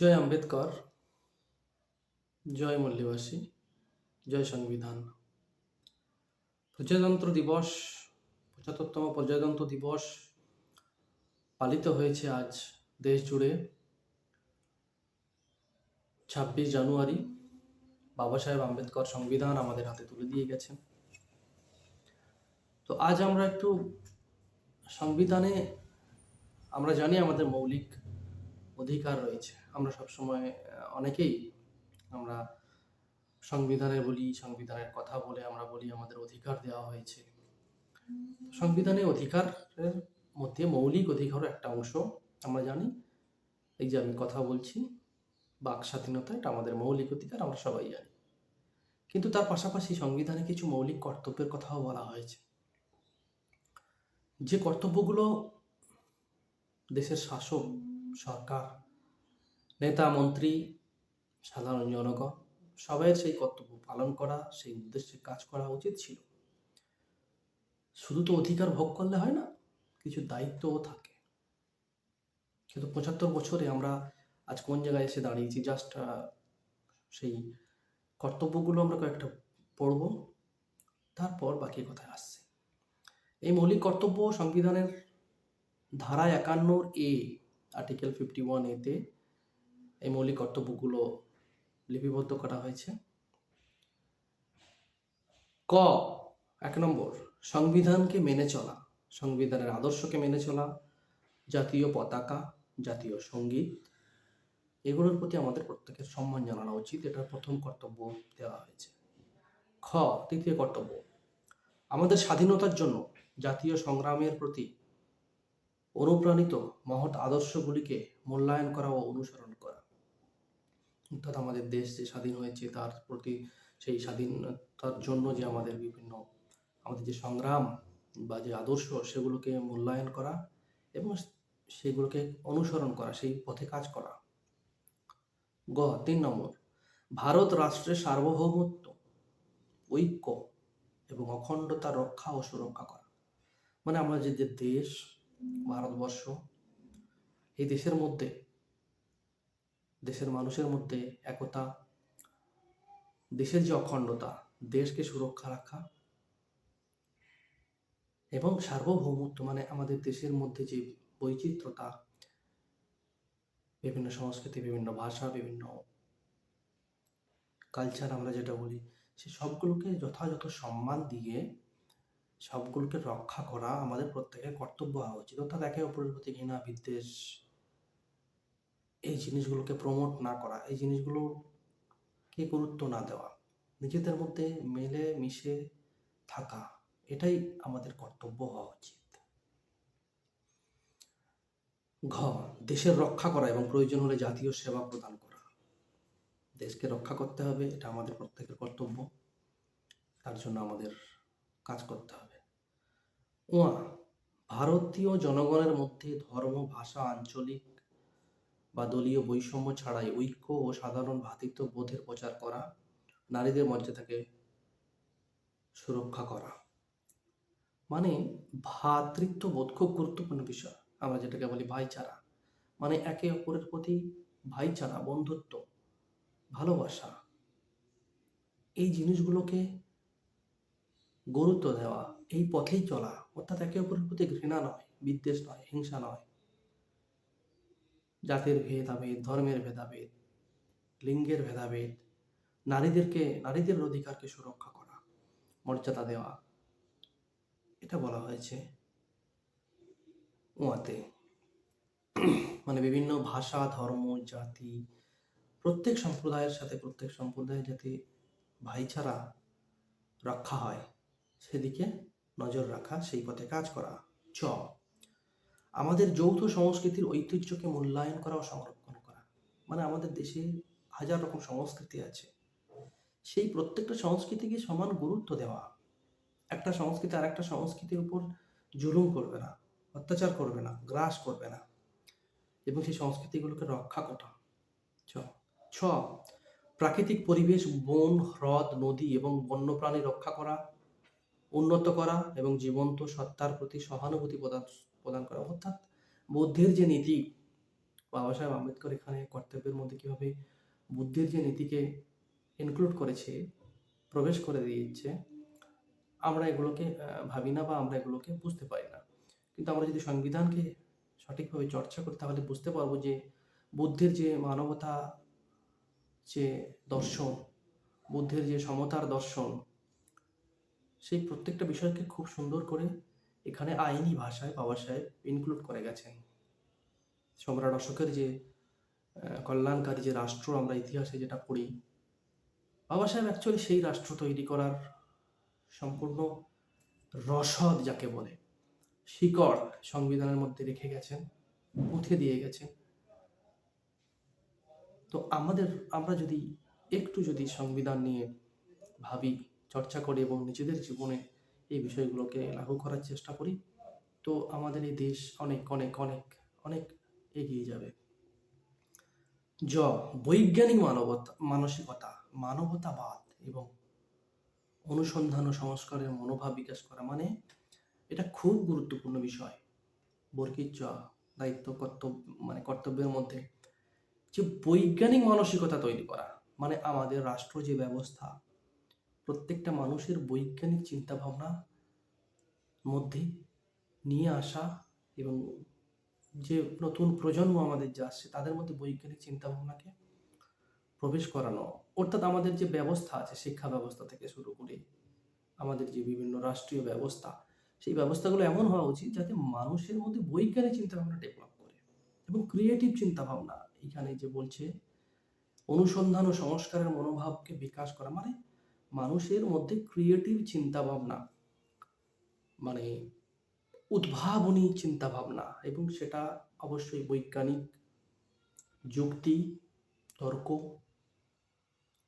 জয় আম্বেদকর, জয় মল্লিবাসী, জয় সংবিধান। প্রজাতন্ত্র দিবস, পঁচাত্তরতম প্রজাতন্ত্র দিবস পালিত হয়েছে আজ দেশ জুড়ে। ছাব্বিশ জানুয়ারি বাবা সাহেব আম্বেদকর সংবিধান আমাদের হাতে তুলে দিয়ে গেছেন। তো আজ আমরা একটু সংবিধানে আমরা জানি আমাদের মৌলিক অধিকার রয়েছে। আমরা সবসময় অনেকেই আমরা সংবিধানে বলি সংবিধানের কথা বলে আমরা বলি আমাদের অধিকার দেওয়া হয়েছে। সংবিধানে অধিকারের মধ্যে মৌলিক অধিকারও একটা অংশ আমরা জানি। এই যে আমি কথা বলছি বাক স্বাধীনতা এটা আমাদের মৌলিক অধিকার আমরা সবাই জানি। কিন্তু তার পাশাপাশি সংবিধানে কিছু মৌলিক কর্তব্যের কথাও বলা হয়েছে। যে কর্তব্যগুলো দেশের শাসক সরকার নেতা, মন্ত্রী, সাধারণ জনগণ সবাই সেই কর্তব্য পালন করা, সেই উদ্দেশ্যে কাজ করা উচিত ছিল। শুধু তো অধিকার ভোগ করলে হয় না, কিছু দায়িত্বও থাকে। কিন্তু পঁচাত্তর বছরে আমরা আজ কোন জায়গায় এসে দাঁড়িয়েছি? জাস্ট সেই কর্তব্যগুলো আমরা কয়েকটা পড়ব, তারপর বাকি কথায় আসছে। এই মৌলিক কর্তব্য সংবিধানের ধারা একান্নর এ আর্টিকেল ফিফটি ওয়ান এতে এই মৌলিক কর্তব্যগুলো লিপিবদ্ধ করা হয়েছে। ক, এক নম্বর, সংবিধানকে মেনে চলা, সংবিধানের আদর্শকে মেনে চলা, জাতীয় পতাকা, জাতীয় সংগীত, এগুলোর প্রতি আমাদের প্রত্যেকের সম্মান জানানো উচিত, এটার প্রথম কর্তব্য দেওয়া হয়েছে। খ, তৃতীয় কর্তব্য, আমাদের স্বাধীনতার জন্য জাতীয় সংগ্রামের প্রতি অনুপ্রাণিত মহৎ আদর্শগুলিকে মূল্যায়ন করা ও অনুসরণ করা। অর্থাৎ আমাদের দেশ যে স্বাধীন হয়েছে, তার প্রতি সেই স্বাধীনতার জন্য যে আমাদের বিভিন্ন, আমাদের যে সংগ্রাম বা যে আদর্শ, সেগুলোকে মূল্যায়ন করা এবং সেগুলোকে অনুসরণ করা, সেই পথে কাজ করা। গ, তিন নম্বর, ভারত রাষ্ট্রের সার্বভৌমত্ব, ঐক্য এবং অখণ্ডতা রক্ষা ও সুরক্ষা করা। মানে আমরা যে যে দেশ, ভারতবর্ষ, এই দেশের মধ্যে দেশের মানুষের মধ্যে একতা, দেশের যে অখণ্ডতা, দেশকে সুরক্ষা রাখা এবং সার্বভৌমত্ব মানে আমাদের দেশের মধ্যে যে বৈচিত্র্যতা বিভিন্ন সংস্কৃতি, বিভিন্ন ভাষা, বিভিন্ন কালচার আমরা যেটা বলি, সে সবগুলোকে যথাযথ সম্মান দিয়ে সবগুলোকে রক্ষা করা আমাদের প্রত্যেকের কর্তব্য হওয়া উচিত। অর্থাৎ একে অপরের প্রতি ঘৃণা, বিদ্বেষ এই জিনিসগুলোকে প্রমোট না করা, এই জিনিসগুলোকে গুরুত্ব না দেওয়া, নিজেদের মধ্যে মেলে মিশে থাকা, এটাই আমাদের কর্তব্য হওয়া উচিত। ঘ, দেশের রক্ষা করা এবং প্রয়োজন হলে জাতীয় সেবা প্রদান করা। দেশকে রক্ষা করতে হবে, এটা আমাদের প্রত্যেকের কর্তব্য, তার জন্য আমাদের কাজ করতে হবে। উয়া ভারতীয় জনগণের মধ্যে ধর্ম, ভাষা, আঞ্চলিক বা দলীয় বৈষম্য ছাড়াই ঐক্য ও সাধারণ ভ্রাতৃত্ব বোধের প্রচার করা, নারীদের মর্যাদাকে সুরক্ষা করা। মানে ভ্রাতৃত্ব বোধ খুব গুরুত্বপূর্ণ বিষয়, আমরা যেটাকে বলি ভাইচারা। মানে একে অপরের প্রতি ভাইচারা, বন্ধুত্ব, ভালোবাসা, এই জিনিসগুলোকে গুরুত্ব দেওয়া, এই পথেই চলা। অর্থাৎ একে অপরের প্রতি ঘৃণা নয়, বিদ্বেষ নয়, হিংসা নয়। জাতের ভেদাভেদ ধর্মের ভেদাভেদ লিঙ্গের ভেদাভেদ নারীদেরকে, নারীদের অধিকারকে সুরক্ষা করা, মর্যাদা দেওয়া। এটা বলা হয়েছে উয়াতে মানে বিভিন্ন ভাষা, ধর্ম, জাতি, প্রত্যেক সম্প্রদায়ের সাথে প্রত্যেক সম্প্রদায়ের যাতে ভাইচারা রক্ষা হয়, সেদিকে নজর রাখা, সেই পথে কাজ করা। চ আমাদের যৌথ সংস্কৃতির ঐতিহ্যকে মূল্যায়ন করা ও সংরক্ষণ করা। মানে আমাদের দেশে হাজার রকম সংস্কৃতি আছে। সেই প্রত্যেকটা সংস্কৃতিকে সমান গুরুত্ব দেওয়া। একটা সংস্কৃতি আর একটা সংস্কৃতির উপর জুলুম করবে না, অত্যাচার করবে না, গ্রাস করবে না। এবং সেই সংস্কৃতিগুলোকে রক্ষা করা। ছ ছ। প্রাকৃতিক পরিবেশ, বন, হ্রদ, নদী এবং বন্যপ্রাণী রক্ষা করা, উন্নত করা এবং জীবন্ত সত্তার প্রতি সহানুভূতি প্রদান প্রদান করা। অর্থাৎ বুদ্ধের যে নীতি, বাবা সাহেব আম্বেদকর এখানে কর্তব্যের মধ্যে কীভাবে বুদ্ধির যে নীতিকে ইনক্লুড করেছে, প্রবেশ করে দিয়েছে, আমরা এগুলোকে ভাবি না বা আমরা এগুলোকে বুঝতে পারি না। কিন্তু আমরা যদি সংবিধানকে সঠিকভাবে চর্চা করি, তাহলে বুঝতে পারব যে বুদ্ধের যে মানবতা যে দর্শন, বুদ্ধের যে সমতার দর্শন, সেই প্রত্যেকটা বিষয়কে খুব সুন্দর করে এখানে আইনি ভাষায় বাবা সাহেব ইনক্লুড করে গেছেন। সম্রাট অশোকের যে কল্যাণকারী যে রাষ্ট্র আমরা ইতিহাসে যেটা পড়ি, বাবা সাহেব অ্যাকচুয়ালি সেই রাষ্ট্র তৈরি করার সম্পূর্ণ রসদ যাকে বলে, শিকড় সংবিধানের মধ্যে রেখে গেছেন পুঁথে দিয়ে গেছেন। তো আমাদের, আমরা যদি একটু যদি সংবিধান নিয়ে ভাবি, চর্চা করি এবং নিজেদের জীবনে এই বিষয়গুলোকে লাগু করার চেষ্টা করি। তো আমাদের এই দেশ অনেক অনেক অনেক অনেক এগিয়ে যাবে। জ, বৈজ্ঞানিক মানবতা, মানসিকতা, মানবতাবাদ এবং অনুসন্ধান ও সংস্কারের মনোভাব বিকাশ করা মানে এটা খুব গুরুত্বপূর্ণ বিষয়। বর্গির জ, দায়িত্ব, কর্তব্য মানে কর্তব্যের মধ্যে যে বৈজ্ঞানিক মানসিকতা তৈরি করা মানে আমাদের রাষ্ট্র যে ব্যবস্থা প্রত্যেকটা মানুষের বৈজ্ঞানিক চিন্তাভাবনা মধ্যে নিয়ে আসা এবং যে নতুন প্রজন্ম আমাদের যে আসছে, তাদের মধ্যে বৈজ্ঞানিক চিন্তাভাবনাকে প্রবেশ করানো। অর্থাৎ আমাদের যে ব্যবস্থা আছে, শিক্ষা ব্যবস্থা থেকে শুরু করে আমাদের যে বিভিন্ন রাষ্ট্রীয় ব্যবস্থা, সেই ব্যবস্থাগুলো এমন হওয়া উচিত যাতে মানুষের মধ্যে বৈজ্ঞানিক চিন্তাভাবনা ডেভেলপ করে এবং ক্রিয়েটিভ চিন্তাভাবনা। এখানে যে বলছে, অনুসন্ধান ও সংস্কারের মনোভাবকে বিকাশ করা মানে মানুষের মধ্যে ক্রিয়েটিভ চিন্তাভাবনা মানে উদ্ভাবনী চিন্তাভাবনা এবং সেটা অবশ্যই বৈজ্ঞানিক যুক্তি, তর্ক,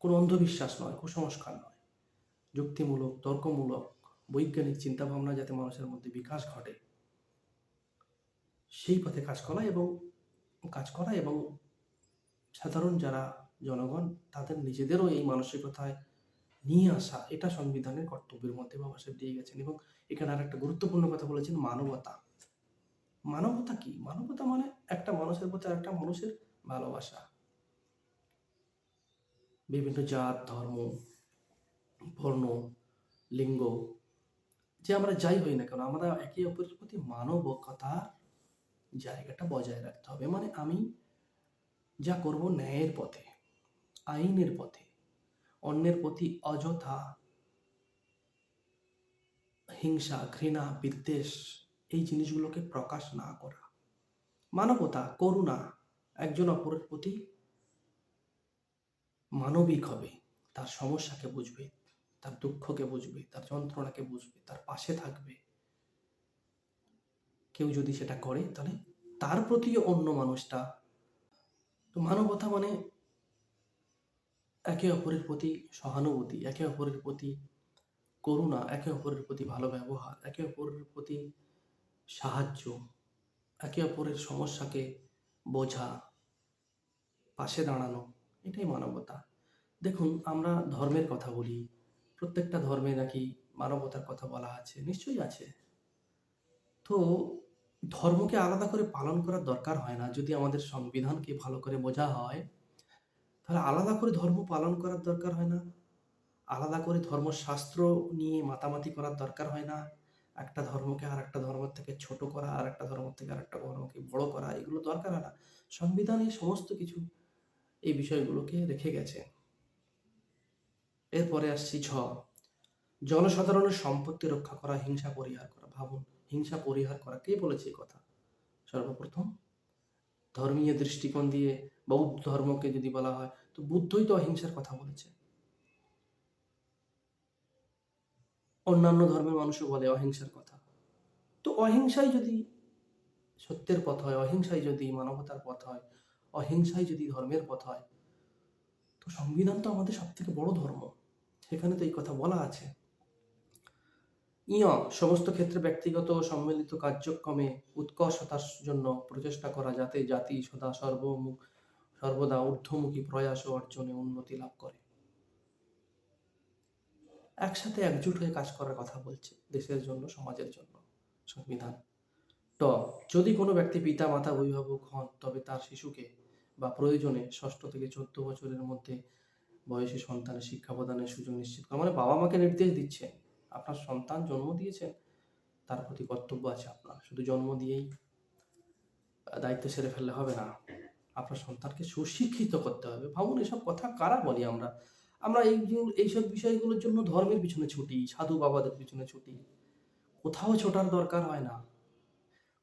কোনো অন্ধবিশ্বাস নয়, কুসংস্কার নয়। যুক্তিমূলক, তর্কমূলক, বৈজ্ঞানিক চিন্তাভাবনা যাতে মানুষের মধ্যে বিকাশ ঘটে, সেই পথে কাজ করা এবং কাজ করা এবং সাধারণ যারা জনগণ, তাদের নিজেদেরও এই মানসিকতায় নিয়ে আসা, এটা সংবিধানের কর্তব্যের মধ্যে বাবা সাহেব দিয়ে গেছেন এবং এখানে আর একটা গুরুত্বপূর্ণ কথা বলেছেন, মানবতা। মানবতা কি? মানবতা মানে একটা মানুষের প্রতি একটা মানুষের ভালোবাসা। বিভিন্ন জাত, ধর্ম, বর্ণ, লিঙ্গ, যে আমরা যাই হই না কেন, আমরা একে অপরের প্রতি মানবতার জায়গাটা বজায় রাখতে হবে। মানে আমি যা করব ন্যায়ের পথে, আইনের পথে অন্যের প্রতি অযথা হিংসা, ঘৃণা, বিদ্বেষ, এই জিনিসগুলোকে প্রকাশ না করা। মানবতা, করুণা একজন অপরের প্রতি মানবিক হবে। তার সমস্যাকে বুঝবে, তার দুঃখকে বুঝবে, তার যন্ত্রণাকে বুঝবে, তার পাশে থাকবে। কেউ যদি সেটা করে, তাহলে তার প্রতিও অন্য মানুষটা। তো মানবতা মানে একে অপরের প্রতি সহানুভূতি, একে অপরের প্রতি করুণা, একে অপরের প্রতি ভালো ব্যবহার একে অপরের প্রতি সাহায্য, একে অপরের সমস্যাকে বোঝা, পাশে দাঁড়ানো, এটাই মানবতা। দেখুন, আমরা ধর্মের কথা বলি, প্রত্যেকটা ধর্মে নাকি মানবতার কথা বলা আছে, নিশ্চয়ই আছে। তো ধর্মকে আলাদা করে পালন করার দরকার হয় না, যদি আমাদের সংবিধানকে ভালো করে বোঝা হয় তাহলে আলাদা করে ধর্ম পালন করার দরকার হয় না? আলাদা করে ধর্মশাস্ত্র নিয়ে মাতামাতি করার দরকার হয় না? একটা ধর্মকে আর একটা ধর্মের থেকে ছোট করা আর একটা ধর্ম থেকে আর একটা ধর্মকে বড় করা, এগুলো দরকার হয় না। সংবিধানে সমস্ত কিছু এই বিষয়গুলোকে রেখে গেছে। এরপরে আসছি ছ। জনসাধারণের সম্পত্তি রক্ষা করা, হিংসা পরিহার করা। ভাবুন, হিংসা পরিহার করা কে বলেছে এই কথা? সর্বপ্রথম ধর্মীয় দৃষ্টিকোণ দিয়ে বৌদ্ধ ধর্মকে যদি বলা হয়, তো বুদ্ধই তো অহিংসার কথা বলেছে। অন্যান্য ধর্মের মানুষও বলে অহিংসার কথা। তো অহিংসাই যদি সত্যের পথ হয়, অহিংসাই যদি মানবতার পথ হয়, অহিংসাই যদি ধর্মের পথ হয়, তো সংবিধান তো আমাদের সব থেকে বড় ধর্ম। সেখানে তো এই কথা বলা আছে। ইয়, সমস্ত ক্ষেত্রে ব্যক্তিগত সম্মিলিত কার্যক্রমে উৎকর্ষতার জন্য প্রচেষ্টা করা যাতে জাতি সদা সর্বমুখ, সর্বদা ঊর্ধ্বমুখী প্রয়াস ও অর্জনে উন্নতি লাভ করে। একসাথে একজুট হয়ে কাজ করার কথা বলছে দেশের জন্য, সমাজের জন্য। সংবিধান। ট, যদি কোনো ব্যক্তি পিতা মাতা অভিভাবক হন, তবে তার শিশুকে বা প্রয়োজনে ষষ্ঠ থেকে চোদ্দ বছরের মধ্যে বয়সী সন্তানের শিক্ষা প্রদানের সুযোগ নিশ্চিত মানে বাবা মাকে নির্দেশ দিচ্ছে আপনার সন্তান জন্ম দিয়েছেন, তার প্রতি কর্তব্য আছে আপনার। শুধু জন্ম দিয়েই দায়িত্ব সেরে ফেললে হবে না। আপনার সন্তানকে সুশিক্ষিত করতে হবে। ভাবুন, এসব কথা কারা বলি আমরা? আমরা এই এইসব বিষয়গুলোর জন্য ধর্মের পিছনে ছুটি, সাধু বাবাদের পিছনে ছুটি। কোথাও ছোটার দরকার হয় না।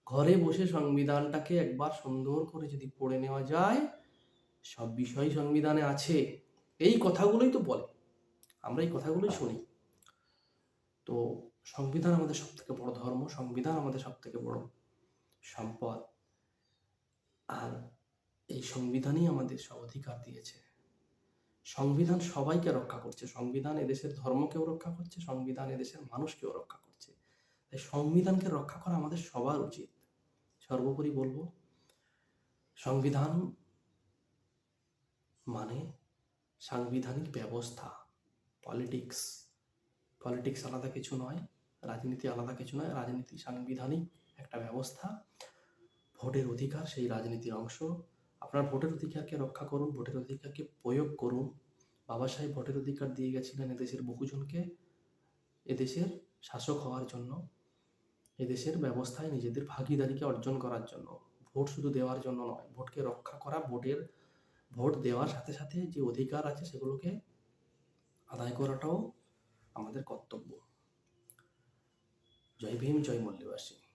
ঘরে বসে সংবিধানটাকে একবার সুন্দর করে যদি পড়ে নেওয়া যায়, সব বিষয় সংবিধানে আছে। এই কথাগুলোই তো বলে। আমরা এই কথাগুলোই শুনি। তো সংবিধান আমাদের সব থেকে বড় ধর্ম, সংবিধান আমাদের সব থেকে বড় সম্পদ। আর এই সংবিধানই আমাদের সব অধিকার দিয়েছে। সংবিধান সবাইকে রক্ষা করছে। সংবিধান এদেশের ধর্মকেও রক্ষা করছে, সংবিধান এদেশের মানুষকেও রক্ষা করছে। তাই সংবিধানকে রক্ষা করা আমাদের সবার উচিত। সর্বোপরি বলব, সংবিধান মানে সাংবিধানিক ব্যবস্থা, পলিটিক্স। পলিটিক্স আলাদা কিছু নয়, রাজনীতি আলাদা কিছু নয়, রাজনীতি সাংবিধানিক একটা ব্যবস্থা। ভোটের অধিকার সেই রাজনীতির অংশ। আপনার ভোটের অধিকারকে রক্ষা করুন, ভোটের অধিকারকে প্রয়োগ করুন। বাবা সাহেব ভোটের অধিকার দিয়ে গেছিলেন এদেশের বহুজনকে। এদেশের শাসক হওয়ার জন্য, এদেশের ব্যবস্থায় নিজেদের ভাগিদারিকে অর্জন করার জন্য। ভোট শুধু দেওয়ার জন্য নয়, ভোটকে রক্ষা করা, ভোটের ভোট দেওয়ার সাথে সাথে যে অধিকার আছে সেগুলোকে আদায় করাটাও আমাদের কর্তব্য। জয় ভীম জয় মল্লিবাসী